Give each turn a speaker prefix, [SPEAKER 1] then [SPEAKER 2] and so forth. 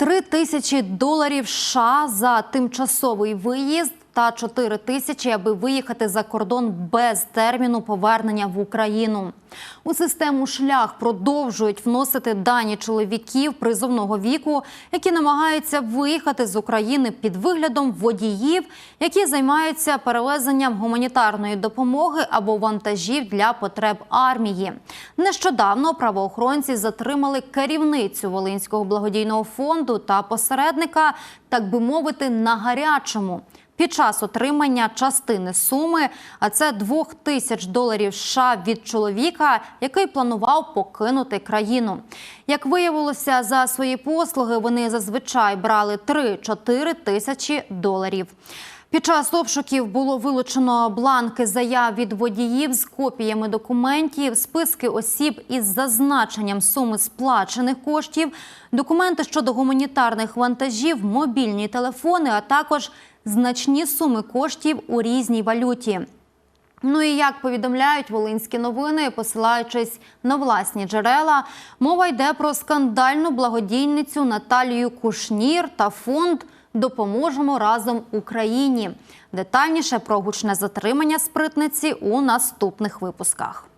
[SPEAKER 1] Три тисячі доларів США за тимчасовий виїзд та 4 тисячі, аби виїхати за кордон без терміну повернення в Україну. У систему шлях продовжують вносити дані чоловіків призовного віку, які намагаються виїхати з України під виглядом водіїв, які займаються перевезенням гуманітарної допомоги або вантажів для потреб армії. Нещодавно правоохоронці затримали керівницю Волинського благодійного фонду та посередника, так би мовити, на гарячому. Під час отримання частини суми, а це двох тисяч доларів США від чоловіка, який планував покинути країну. Як виявилося, за свої послуги вони зазвичай брали 3-4 тисячі доларів. Під час обшуків було вилучено бланки заяв від водіїв з копіями документів, списки осіб із зазначенням суми сплачених коштів, документи щодо гуманітарних вантажів, мобільні телефони, а також значні суми коштів у різній валюті. Ну і як повідомляють волинські новини, посилаючись на власні джерела, мова йде про скандальну благодійницю Наталію Кушнір та фонд Допоможемо разом Україні. Детальніше про гучне затримання спритниці у наступних випусках.